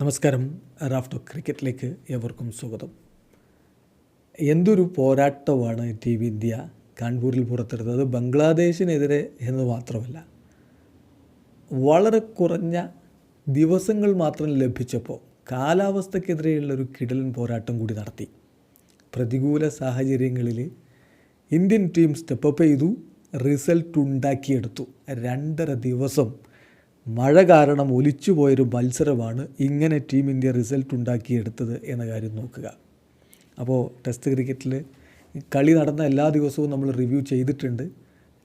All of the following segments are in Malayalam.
നമസ്കാരം. റാഫ്റ്റോ ക്രിക്കറ്റിലേക്ക് ഏവർക്കും സ്വാഗതം. എന്തൊരു പോരാട്ടമാണ് ടീം ഇന്ത്യ കാൺപൂരിൽ പുറത്തെടുത്തത്? ബംഗ്ലാദേശിനെതിരെ എന്ന് മാത്രമല്ല വളരെ കുറഞ്ഞ ദിവസങ്ങൾ മാത്രം ലഭിച്ചപ്പോൾ കാലാവസ്ഥക്കെതിരെയുള്ള ഒരു കിടലൻ പോരാട്ടം കൂടി നടത്തി. പ്രതികൂല സാഹചര്യങ്ങളിൽ ഇന്ത്യൻ ടീം സ്റ്റെപ്പപ്പ് ചെയ്തു റിസൾട്ട് ഉണ്ടാക്കിയെടുത്തു. രണ്ടര ദിവസം മഴ കാരണം ഒലിച്ചു പോയൊരു മത്സരമാണ് ഇങ്ങനെ ടീം ഇന്ത്യ റിസൾട്ട് ഉണ്ടാക്കിയെടുത്തത് എന്ന കാര്യം നോക്കുക. അപ്പോൾ ടെസ്റ്റ് ക്രിക്കറ്റിൽ കളി നടന്ന എല്ലാ ദിവസവും നമ്മൾ റിവ്യൂ ചെയ്തിട്ടുണ്ട്.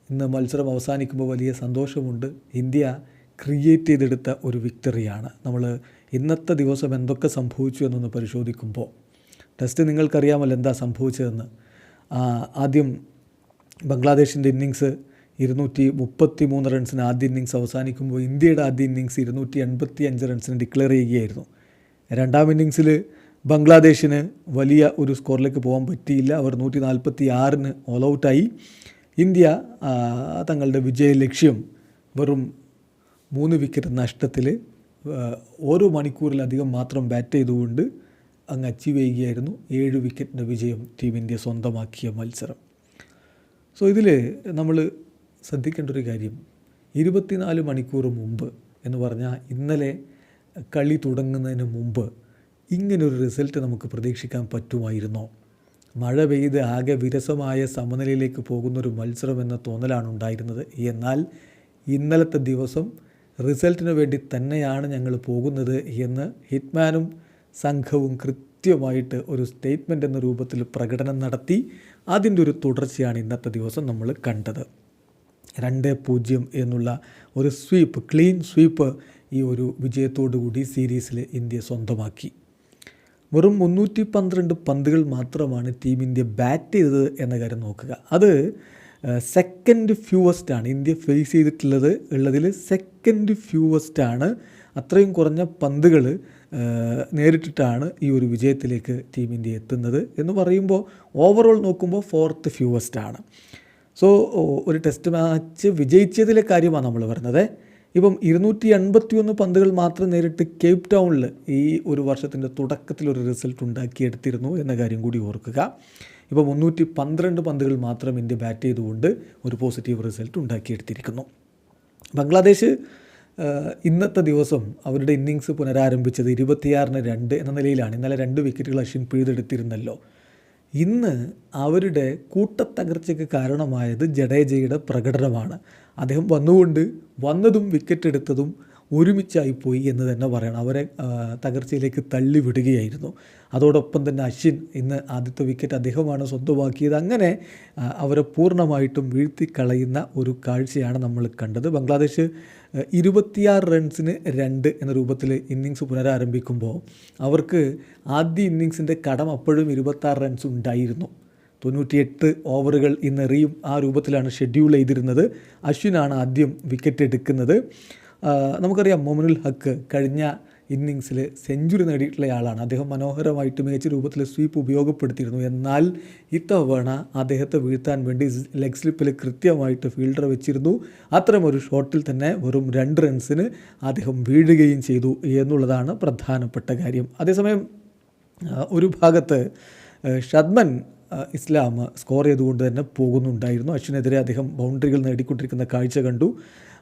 ഇന്ന് മത്സരം അവസാനിക്കുമ്പോൾ വലിയ സന്തോഷമുണ്ട്. ഇന്ത്യ ക്രിയേറ്റ് ചെയ്തെടുത്ത ഒരു വിക്ടറിയാണ് നമ്മൾ ഇന്നത്തെ ദിവസം എന്തൊക്കെ സംഭവിച്ചു എന്നൊന്ന് പരിശോധിക്കുമ്പോൾ. ടെസ്റ്റ് നിങ്ങൾക്കറിയാമല്ലോ എന്താ സംഭവിച്ചതെന്ന്. ആദ്യം ബംഗ്ലാദേശിന്റെ ഇന്നിങ്സ് ഇരുന്നൂറ്റി മുപ്പത്തി മൂന്ന് റൺസിന് ആദ്യ ഇന്നിങ്സ് അവസാനിക്കുമ്പോൾ ഇന്ത്യയുടെ ആദ്യ ഇന്നിങ്സ് ഇരുന്നൂറ്റി എൺപത്തി അഞ്ച് റൺസിന് ഡിക്ലെയർ ചെയ്യുകയായിരുന്നു. രണ്ടാം ഇന്നിങ്സിൽ ബംഗ്ലാദേശിന് വലിയ ഒരു സ്കോറിലേക്ക് പോകാൻ പറ്റിയില്ല. അവർ നൂറ്റി നാൽപ്പത്തി ആറിന് ഓൾ ഔട്ടായി ഇന്ത്യ തങ്ങളുടെ വിജയ ലക്ഷ്യം വെറും മൂന്ന് വിക്കറ്റ് നഷ്ടത്തിൽ ഓരോ മണിക്കൂറിലധികം മാത്രം ബാറ്റ് ചെയ്തുകൊണ്ട് അങ്ങ് അച്ചീവ് ചെയ്യുകയായിരുന്നു. ഏഴ് വിക്കറ്റിന്റെ വിജയം ടീം ഇന്ത്യ സ്വന്തമാക്കിയ മത്സരം. സോ ഇതിൽ നമ്മൾ ശ്രദ്ധിക്കേണ്ട ഒരു കാര്യം ഇരുപത്തിനാല് മണിക്കൂർ മുമ്പ് എന്ന് പറഞ്ഞാൽ ഇന്നലെ കളി തുടങ്ങുന്നതിന് മുമ്പ് ഇങ്ങനൊരു റിസൾട്ട് നമുക്ക് പ്രതീക്ഷിക്കാൻ പറ്റുമായിരുന്നോ? മഴ പെയ്ത് ആകെ വിരസമായ സമനിലയിലേക്ക് പോകുന്നൊരു മത്സരം എന്ന തോന്നലാണ് ഉണ്ടായിരുന്നത് എന്നാൽ ഇന്നലത്തെ ദിവസം റിസൾട്ടിന് വേണ്ടി തന്നെയാണ് ഞങ്ങൾ പോകുന്നത് എന്ന് ഹിറ്റ്മാനും സംഘവും കൃത്യമായിട്ട് ഒരു സ്റ്റേറ്റ്മെന്റ് എന്ന രൂപത്തിൽ പ്രകടനം നടത്തി അതിന്റെ ഒരു തുടർച്ചയാണ് ഇന്നത്തെ ദിവസം നമ്മൾ കണ്ടത്. രണ്ട് പൂജ്യം എന്നുള്ള ഒരു സ്വീപ്പ് ക്ലീൻ സ്വീപ്പ് ഈ ഒരു വിജയത്തോടു കൂടി സീരീസിൽ ഇന്ത്യ സ്വന്തമാക്കി. വെറും മുന്നൂറ്റി പന്ത്രണ്ട് പന്തുകൾ മാത്രമാണ് ടീം ഇന്ത്യ ബാറ്റ് ചെയ്തത് എന്ന കാര്യം നോക്കുക. അത് സെക്കൻഡ് ഫ്യൂവസ്റ്റ് ആണ്. ഇന്ത്യ ഫേസ് ചെയ്തിട്ടുള്ളത് ഉള്ളതിൽ സെക്കൻഡ് ഫ്യൂവസ്റ്റ് ആണ്. അത്രയും കുറഞ്ഞ പന്തുകൾ നേരിട്ടിട്ടാണ് ഈ ഒരു വിജയത്തിലേക്ക് ടീം ഇന്ത്യ എത്തുന്നത് എന്ന് പറയുമ്പോൾ ഓവറോൾ നോക്കുമ്പോൾ ഫോർത്ത് ഫ്യൂവസ്റ്റ് ആണ്. സോ ഒരു ടെസ്റ്റ് മാച്ച് വിജയിച്ചതിലെ കാര്യമാണ് നമ്മൾ പറഞ്ഞത്. ഇപ്പം ഇരുന്നൂറ്റി എൺപത്തി ഒന്ന് പന്തുകൾ മാത്രം നേരിട്ട് കേപ്പ് ടൗണിൽ ഈ ഒരു വർഷത്തിന്റെ തുടക്കത്തിൽ ഒരു റിസൾട്ട് ഉണ്ടാക്കിയെടുത്തിരുന്നു എന്ന കാര്യം കൂടി ഓർക്കുക. ഇപ്പോൾ മുന്നൂറ്റി പന്ത്രണ്ട് പന്തുകൾ മാത്രം ഇന്ത്യ ബാറ്റ് ചെയ്തുകൊണ്ട് ഒരു പോസിറ്റീവ് റിസൾട്ട് ഉണ്ടാക്കിയെടുത്തിരിക്കുന്നു. ബംഗ്ലാദേശ് ഇന്നത്തെ ദിവസം അവരുടെ ഇന്നിങ്സ് പുനരാരംഭിച്ചത് ഇരുപത്തിയാറിന് രണ്ട് എന്ന നിലയിലാണ്. ഇന്നലെ രണ്ട് വിക്കറ്റുകൾ അശ്വിൻ പിഴുതെടുത്തിരുന്നല്ലോ. ഇന്ന് അവരുടെ കൂട്ടത്തകർച്ചയ്ക്ക് കാരണമായത് ജഡേജയുടെ പ്രകടനമാണ്. അദ്ദേഹം വന്നുകൊണ്ട് വന്നതും വിക്കറ്റ് എടുത്തതും ഒരുമിച്ചായിപ്പോയി എന്ന് തന്നെ പറയണം. അവരെ തകർച്ചയിലേക്ക് തള്ളിവിടുകയായിരുന്നു. അതോടൊപ്പം തന്നെ അശ്വിൻ ഇന്ന് ആദ്യത്തെ വിക്കറ്റ് അദ്ദേഹമാണ് സ്വന്തമാക്കിയത്. അങ്ങനെ അവരെ പൂർണമായിട്ടും വീഴ്ത്തിക്കളയുന്ന ഒരു കാഴ്ചയാണ് നമ്മൾ കണ്ടത്. ബംഗ്ലാദേശ് ഇരുപത്തിയാറ് റൺസിന് രണ്ട് എന്ന രൂപത്തിൽ ഇന്നിങ്സ് പുനരാരംഭിക്കുമ്പോൾ അവർക്ക് ആദ്യ ഇന്നിങ്സിന്റെ കടം അപ്പോഴും ഇരുപത്താറ് റൺസ് ഉണ്ടായിരുന്നു. തൊണ്ണൂറ്റിയെട്ട് ഓവറുകൾ ഇന്നെറിയും ആ രൂപത്തിലാണ് ഷെഡ്യൂൾ ചെയ്തിരുന്നത്. അശ്വിനാണ് ആദ്യം വിക്കറ്റ് എടുക്കുന്നത്. നമുക്കറിയാം മൊമിനുൽ ഹക്ക് കഴിഞ്ഞ ഇന്നിങ്സിൽ സെഞ്ചുറി നേടിയിട്ടുള്ള ആളാണ്. അദ്ദേഹം മനോഹരമായിട്ട് മികച്ച രൂപത്തിൽ സ്വീപ്പ് ഉപയോഗപ്പെടുത്തിയിരുന്നു. എന്നാൽ ഇത്തവണ അദ്ദേഹത്തെ വീഴ്ത്താൻ വേണ്ടി ലെഗ് സ്ലിപ്പിൽ കൃത്യമായിട്ട് ഫീൽഡർ വെച്ചിരുന്നു. അത്തരമൊരു ഷോട്ടിൽ തന്നെ വെറും രണ്ട് റൺസിന് അദ്ദേഹം വീഴുകയും ചെയ്തു എന്നുള്ളതാണ് പ്രധാനപ്പെട്ട കാര്യം. അതേസമയം ഒരു ഭാഗത്ത് ഷദ്മൻ ഇസ്ലാം സ്കോർ ചെയ്തുകൊണ്ട് തന്നെ പോകുന്നുണ്ടായിരുന്നു. അശ്വിനെതിരെ അദ്ദേഹം ബൗണ്ടറികൾ നേടിക്കൊണ്ടിരിക്കുന്ന കാഴ്ച കണ്ടു.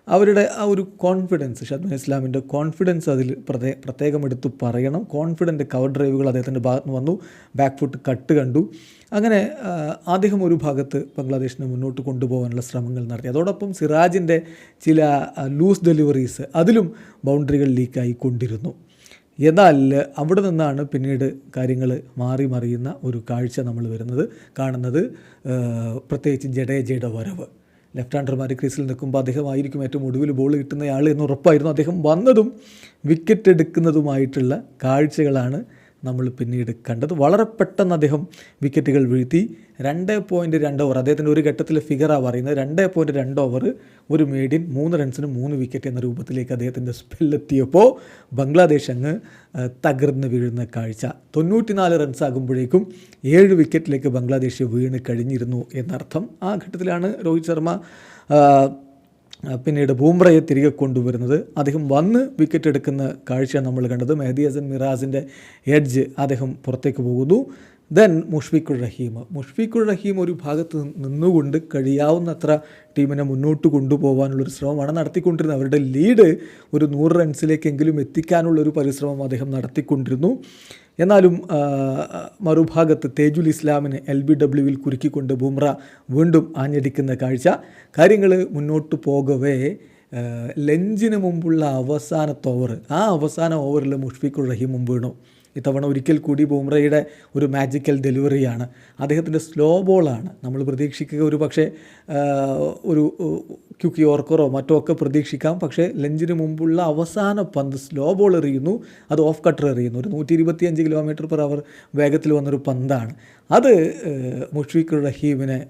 അവരുടെ ആ ഒരു കോൺഫിഡൻസ് ഷദ്മൻ ഇസ്ലാമിന്റെ കോൺഫിഡൻസ് അതിൽ പ്രത്യേക പ്രത്യേകം എടുത്ത് പറയണം. കോൺഫിഡന്റ് കവർ ഡ്രൈവുകൾ അദ്ദേഹത്തിന്റെ ഭാഗത്ത് നിന്ന് വന്നു. ബാക്ക് ഫുട്ട് കട്ട് കണ്ടു. അങ്ങനെ അദ്ദേഹം ഒരു ഭാഗത്ത് ബംഗ്ലാദേശിനെ മുന്നോട്ട് കൊണ്ടുപോകാനുള്ള ശ്രമങ്ങൾ നടത്തി. അതോടൊപ്പം സിറാജിന്റെ ചില ലൂസ് ഡെലിവറീസ് അതിലും ബൗണ്ടറികൾ ലീക്കായി കൊണ്ടിരുന്നു. എന്നാൽ അവിടെ നിന്നാണ് പിന്നീട് കാര്യങ്ങൾ മാറി മറിയുന്ന ഒരു കാഴ്ച നമ്മൾ വരുന്നത് കാണുന്നത് പ്രത്യേകിച്ച് ജഡേജയുടെ വരവ്. ലെഫ്റ്റ് ഹാൻഡർമാർ ക്രീസിൽ നിൽക്കുമ്പോൾ അദ്ദേഹമായിരിക്കും ഏറ്റവും ഒടുവിൽ ബോൾ കിട്ടുന്നയാൾ എന്ന് ഉറപ്പായിരുന്നു. അദ്ദേഹം വന്നതും വിക്കറ്റ് എടുക്കുന്നതുമായിട്ടുള്ള കാഴ്ചകളാണ് നമ്മൾ പിന്നീട് കണ്ടത്. വളരെ പെട്ടെന്ന് അദ്ദേഹം വിക്കറ്റുകൾ വീഴ്ത്തി. രണ്ട് പോയിന്റ് രണ്ട് ഓവർ അദ്ദേഹത്തിന്റെ ഒരു ഘട്ടത്തിലെ ഫിഗറാണ് പറയുന്നത്. രണ്ട് പോയിന്റ് രണ്ട് ഓവർ ഒരു മീഡിയൻ മൂന്ന് റൺസിന് മൂന്ന് വിക്കറ്റ് എന്ന രൂപത്തിലേക്ക് അദ്ദേഹത്തിന്റെ സ്പെല്ലെത്തിയപ്പോൾ ബംഗ്ലാദേശ് അങ്ങ് തകർന്ന് വീഴുന്ന കാഴ്ച. തൊണ്ണൂറ്റിനാല് റൺസ് ആകുമ്പോഴേക്കും ഏഴ് വിക്കറ്റിലേക്ക് ബംഗ്ലാദേശ് വീണ് കഴിഞ്ഞിരുന്നു എന്നർത്ഥം. ആ ഘട്ടത്തിലാണ് രോഹിത് ശർമ്മ പിന്നീട് ബൂംറയെ തിരികെ കൊണ്ടുവരുന്നത്. അദ്ദേഹം വന്ന് വിക്കറ്റ് എടുക്കുന്ന കാഴ്ചയാണ് നമ്മൾ കണ്ടത്. മെഹദി ഹസൻ മിറാസിന്റെ എഡ്ജ് അദ്ദേഹം പുറത്തേക്ക് പോകുന്നു. ദെൻ മുഷ്ഫിഖുർ റഹീം മുഷ്ഫിഖുർ റഹീം ഒരു ഭാഗത്ത് നിന്നുകൊണ്ട് കഴിയാവുന്നത്ര ടീമിനെ മുന്നോട്ട് കൊണ്ടുപോകാനുള്ളൊരു ശ്രമമാണ് നടത്തിക്കൊണ്ടിരുന്നത്. അവരുടെ ലീഡ് ഒരു നൂറ് റൺസിലേക്കെങ്കിലും എത്തിക്കാനുള്ളൊരു പരിശ്രമം അദ്ദേഹം നടത്തിക്കൊണ്ടിരുന്നു. എന്നാലും മറുഭാഗത്ത് തേജുൽ ഇസ്ലാമിനെ എൽ ബി ഡബ്ല്യുവിൽ കുരുക്കിക്കൊണ്ട് ബുംറ വീണ്ടും ആഞ്ഞടിക്കുന്ന കാഴ്ച. കാര്യങ്ങൾ മുന്നോട്ട് പോകവേ ലഞ്ചിന് മുമ്പുള്ള അവസാനത്തെ ഓവർ ആ അവസാന ഓവറിൽ മുഷ്ഫിഖുർ റഹീമും വീണു. ഇത്തവണ ഒരിക്കൽ കൂടി ബുംറയുടെ ഒരു മാജിക്കൽ ഡെലിവറിയാണ് അദ്ദേഹത്തിന്റെ സ്ലോ ബോളാണ് നമ്മൾ പ്രതീക്ഷിക്കുക ഒരു പക്ഷേ ഒരു ക്യുക്കി ഓർക്കറോ മറ്റോ ഒക്കെ പ്രതീക്ഷിക്കാം. പക്ഷേ ലഞ്ചിന് മുമ്പുള്ള അവസാന പന്ത് സ്ലോ ബോൾ എറിയുന്നു. അത് ഓഫ് കട്ടർ എറിയുന്നു. ഒരു നൂറ്റി ഇരുപത്തിയഞ്ച് കിലോമീറ്റർ പെർ അവർ വേഗത്തിൽ വന്നൊരു പന്താണ്. അത് മുഷ്ഫിഖുർ റഹീമിനെ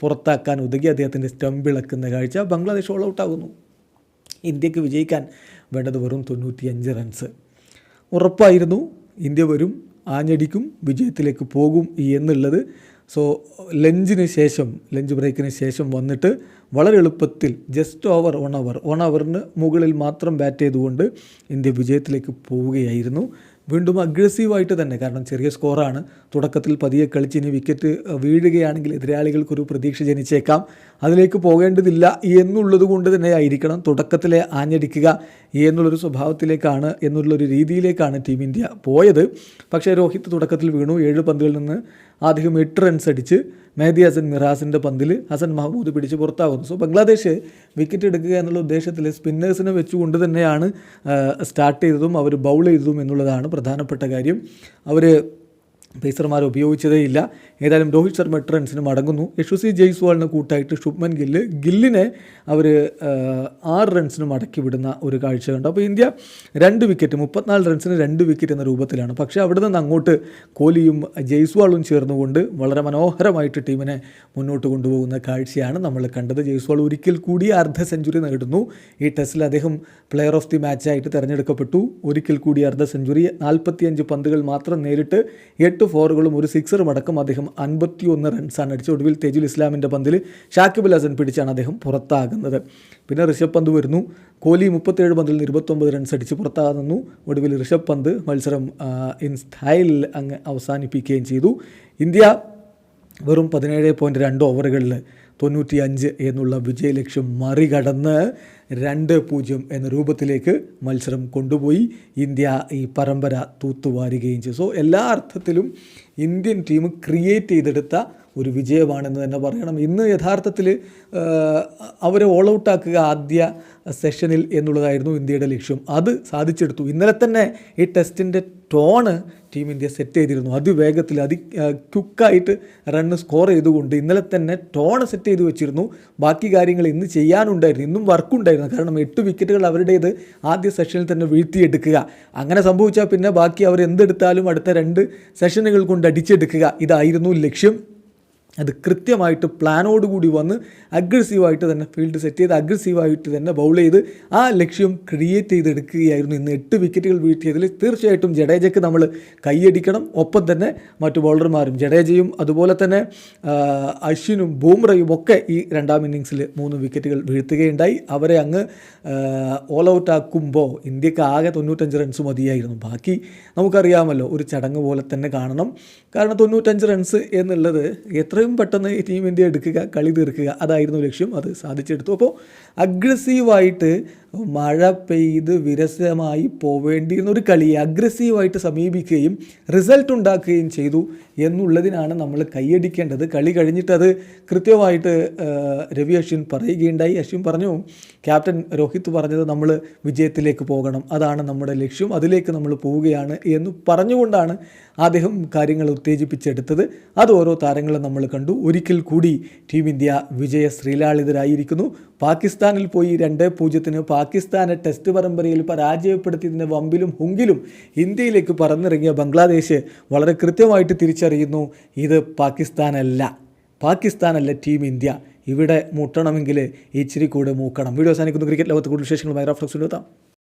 പുറത്താക്കാൻ ഒതുങ്ങി അദ്ദേഹത്തിന്റെ സ്റ്റംപ് ഇളക്കുന്ന കാഴ്ച ബംഗ്ലാദേശ് ഓൾ ഔട്ടാകുന്നു ഇന്ത്യയ്ക്ക് വിജയിക്കാൻ വേണ്ടത് വെറും തൊണ്ണൂറ്റിയഞ്ച് റൺസ് ഉറപ്പായിരുന്നു. ഇന്ത്യ വരും ആഞ്ഞടിക്കും വിജയത്തിലേക്ക് പോകും എന്നുള്ളത്. സോ ലഞ്ചിന് ശേഷം ലഞ്ച് ബ്രേക്കിന് ശേഷം വന്നിട്ട് വളരെ എളുപ്പത്തിൽ just over one hour one അവറിന് മുകളിൽ മാത്രം ബാറ്റ് ചെയ്തുകൊണ്ട് ഇന്ത്യ വിജയത്തിലേക്ക് പോവുകയായിരുന്നു. വീണ്ടും അഗ്രസീവായിട്ട് തന്നെ കാരണം ചെറിയ സ്കോറാണ് തുടക്കത്തിൽ പതിയെ കളിച്ച് ഇനി വിക്കറ്റ് വീഴുകയാണെങ്കിൽ എതിരാളികൾക്കൊരു പ്രതീക്ഷ ജനിച്ചേക്കാം. അതിലേക്ക് പോകേണ്ടതില്ല എന്നുള്ളത് കൊണ്ട് തന്നെ ആയിരിക്കണം തുടക്കത്തിലെ ആഞ്ഞടിക്കുക എന്നുള്ളൊരു സ്വഭാവത്തിലേക്കാണ് എന്നുള്ളൊരു രീതിയിലേക്കാണ് ടീം ഇന്ത്യ പോയത്. പക്ഷേ രോഹിത് തുടക്കത്തിൽ വീണു. ഏഴ് പന്തുകളിൽ നിന്ന് ആദ്യം എട്ട് റൺസ് അടിച്ച് മെഹദി ഹസൻ മിറാസിന്റെ പന്തിൽ ഹസൻ മഹമ്മൂദ് പിടിച്ച് പുറത്താകുന്നു സോ ബംഗ്ലാദേശ് വിക്കറ്റ് എടുക്കുക എന്നുള്ള ഉദ്ദേശത്തിൽ സ്പിന്നേഴ്സിനെ വെച്ചുകൊണ്ട് തന്നെയാണ് സ്റ്റാർട്ട് ചെയ്തതും അവർ ബൗൾ ചെയ്തതും എന്നുള്ളതാണ് പ്രധാനപ്പെട്ട കാര്യം. അവർ പേസർമാർ ഉപയോഗിച്ചതേ ഇല്ല. ഏതായാലും രോഹിത് ശർമ്മ എട്ട് റൺസിന് മടങ്ങുന്നു. യശസ്വി ജയ്സ്വാളിന് കൂട്ടായിട്ട് ശുഭ്മൻ ഗില്ല്. ഗില്ലിനെ അവർ ആറ് റൺസിന് മടക്കി വിടുന്ന ഒരു കാഴ്ച കണ്ടു അപ്പോൾ ഇന്ത്യ രണ്ട് വിക്കറ്റ് മുപ്പത്തിനാല് റൺസിന് രണ്ട് വിക്കറ്റ് എന്ന രൂപത്തിലാണ്. പക്ഷേ അവിടെ നിന്ന് അങ്ങോട്ട് കോഹ്ലിയും ജയ്സ്വാളും ചേർന്നുകൊണ്ട് വളരെ മനോഹരമായിട്ട് ടീമിനെ മുന്നോട്ട് കൊണ്ടുപോകുന്ന കാഴ്ചയാണ് നമ്മൾ കണ്ടത്. ജയ്സ്വാൾ ഒരിക്കൽ കൂടി അർദ്ധ സെഞ്ചുറി നേടുന്നു. ഈ ടെസ്റ്റിൽ അദ്ദേഹം പ്ലെയർ ഓഫ് ദി മാച്ചായിട്ട് തിരഞ്ഞെടുക്കപ്പെട്ടു. ഒരിക്കൽ കൂടി അർദ്ധ സെഞ്ചുറി നാൽപ്പത്തിയഞ്ച് പന്തുകൾ മാത്രം നേരിട്ട് എട്ട് ഫോറുകളും ഒരു സിക്സറും അടക്കം അദ്ദേഹം അൻപത്തി ഒന്ന് റൺസാണ് അടിച്ചത്. ഒടുവിൽ തേജുൽ ഇസ്ലാമിന്റെ പന്തിൽ ഷാക്കിബുൽ ഹസൻ പിടിച്ചാണ് അദ്ദേഹം പുറത്താകുന്നത്. പിന്നെ ഋഷഭ് പന്ത് വരുന്നു. കോഹ്ലി മുപ്പത്തേഴ് പന്തിൽ നിന്ന് ഇരുപത്തൊമ്പത് റൺസ് അടിച്ച് പുറത്താകുന്നു ഒടുവിൽ ഋഷഭ് പന്ത് മത്സരം ഇൻ സ്റ്റൈൽ അങ്ങ് അവസാനിപ്പിക്കുകയും ചെയ്തു. ഇന്ത്യ വെറും പതിനേഴ് പോയിന്റ് രണ്ട് ഓവറുകളിൽ തൊണ്ണൂറ്റി അഞ്ച് എന്നുള്ള വിജയലക്ഷ്യം മറികടന്ന് രണ്ട് പൂജ്യം എന്ന രൂപത്തിലേക്ക് മത്സരം കൊണ്ടുപോയി. ഇന്ത്യ ഈ പരമ്പര തൂത്തുവാരുകയും ചെയ്തു. സോ എല്ലാ അർത്ഥത്തിലും ഇന്ത്യൻ ടീം ക്രിയേറ്റ് ചെയ്തെടുത്ത ഒരു വിജയമാണെന്ന് തന്നെ പറയണം. ഇന്ന് യഥാർത്ഥത്തിൽ അവരെ ഓൾ ഔട്ടാക്കുക ആദ്യ സെഷനിൽ എന്നുള്ളതായിരുന്നു ഇന്ത്യയുടെ ലക്ഷ്യം. അത് സാധിച്ചെടുത്തു. ഇന്നലെ തന്നെ ഈ ടെസ്റ്റിന്റെ ടോണ് ടീം ഇന്ത്യ സെറ്റ് ചെയ്തിരുന്നു. അതിവേഗത്തിൽ അതി ക്യുക്കായിട്ട് റണ്ണ് സ്കോർ ചെയ്തുകൊണ്ട് ഇന്നലെ തന്നെ ടോണ് സെറ്റ് ചെയ്ത് വെച്ചിരുന്നു. ബാക്കി കാര്യങ്ങൾ ഇന്ന് ചെയ്യാനുണ്ടായിരുന്നു. ഇന്നും വർക്കുണ്ടായിരുന്നു കാരണം എട്ട് വിക്കറ്റുകൾ അവരുടേത് ആദ്യ സെഷനിൽ തന്നെ വീഴ്ത്തിയെടുക്കുക. അങ്ങനെ സംഭവിച്ചാൽ പിന്നെ ബാക്കി അവർ എന്തെടുത്താലും അടുത്ത രണ്ട് സെഷനുകൾ കൊണ്ട് അടിച്ചെടുക്കുക. ഇതായിരുന്നു ലക്ഷ്യം. അത് കൃത്യമായിട്ട് പ്ലാനോടുകൂടി വന്ന് അഗ്രസീവായിട്ട് തന്നെ ഫീൽഡ് സെറ്റ് ചെയ്ത് അഗ്രസീവായിട്ട് തന്നെ ബൗൾ ചെയ്ത് ആ ലക്ഷ്യം ക്രിയേറ്റ് ചെയ്തെടുക്കുകയായിരുന്നു. ഇന്ന് എട്ട് വിക്കറ്റുകൾ വീഴ്ത്തിയതിൽ തീർച്ചയായിട്ടും ജഡേജയ്ക്ക് നമ്മൾ കൈയടിക്കണം. ഒപ്പം തന്നെ മറ്റു ബൗളർമാരും ജഡേജയും അതുപോലെ തന്നെ അശ്വിനും ബൂംറയും ഒക്കെ ഈ രണ്ടാം ഇന്നിങ്സിൽ മൂന്ന് വിക്കറ്റുകൾ വീഴ്ത്തുകയുണ്ടായി. അവരെ അങ്ങ് ഓൾ ഔട്ട് ആക്കുമ്പോൾ ഇന്ത്യയ്ക്ക് ആകെ തൊണ്ണൂറ്റഞ്ച് റൺസ് മതിയായിരുന്നു. ബാക്കി നമുക്കറിയാമല്ലോ ഒരു ചടങ്ങ് പോലെ തന്നെ കാണണം. കാരണം തൊണ്ണൂറ്റഞ്ച് റൺസ് എന്നുള്ളത് എത്രയും പെട്ടെന്ന് ടീം ഇന്ത്യ എടുക്കുക കളി തീർക്കുക അതായിരുന്നു ലക്ഷ്യം. അത് സാധിച്ചെടുത്തു. അപ്പോൾ അഗ്രസീവായിട്ട് മഴ പെയ്ത് വിരസമായി പോവേണ്ടിയിരുന്ന ഒരു കളിയെ അഗ്രസീവായിട്ട് സമീപിക്കുകയും റിസൾട്ട് ഉണ്ടാക്കുകയും ചെയ്തു എന്നുള്ളതിനാണ് നമ്മൾ കൈയടിക്കേണ്ടത്. കളി കഴിഞ്ഞിട്ട് അത് കൃത്യമായിട്ട് രവി അശ്വിൻ പറയുകയുണ്ടായി. അശ്വിൻ പറഞ്ഞു ക്യാപ്റ്റൻ രോഹിത് പറഞ്ഞത് നമ്മൾ വിജയത്തിലേക്ക് പോകണം. അതാണ് നമ്മുടെ ലക്ഷ്യം. അതിലേക്ക് നമ്മൾ പോവുകയാണ് എന്ന് പറഞ്ഞുകൊണ്ടാണ് അദ്ദേഹം കാര്യങ്ങൾ ഉത്തേജിപ്പിച്ചെടുത്തത്. അത് ഓരോ താരങ്ങളും നമ്മൾ കണ്ടു. ഒരിക്കൽ കൂടി ടീം ഇന്ത്യ വിജയ ശ്രീലാളിതരായിരിക്കുന്നു. പാകിസ്ഥാനിൽ പോയി രണ്ട് പൂജ്യത്തിന് പാകിസ്ഥാനെ ടെസ്റ്റ് പരമ്പരയിൽ പരാജയപ്പെടുത്തിയതിന്റെ വമ്പിലും ഹുങ്കിലും ഇന്ത്യയിലേക്ക് പറന്നിറങ്ങിയ ബംഗ്ലാദേശ് വളരെ കൃത്യമായിട്ട് തിരിച്ചറിയുന്നു ഇത് പാകിസ്ഥാനല്ല. പാകിസ്ഥാനല്ല ടീം ഇന്ത്യ. ഇവിടെ മുട്ടണമെങ്കിൽ ഇച്ചിരി കൂടെ മൂക്കണം. വീഡിയോ അവസാനിക്കുന്നു. ക്രിക്കറ്റ് ലോകത്ത് കൂടുതൽ വിശേഷങ്ങൾ മൈക്രോഫ്ലക്സ് എത്താം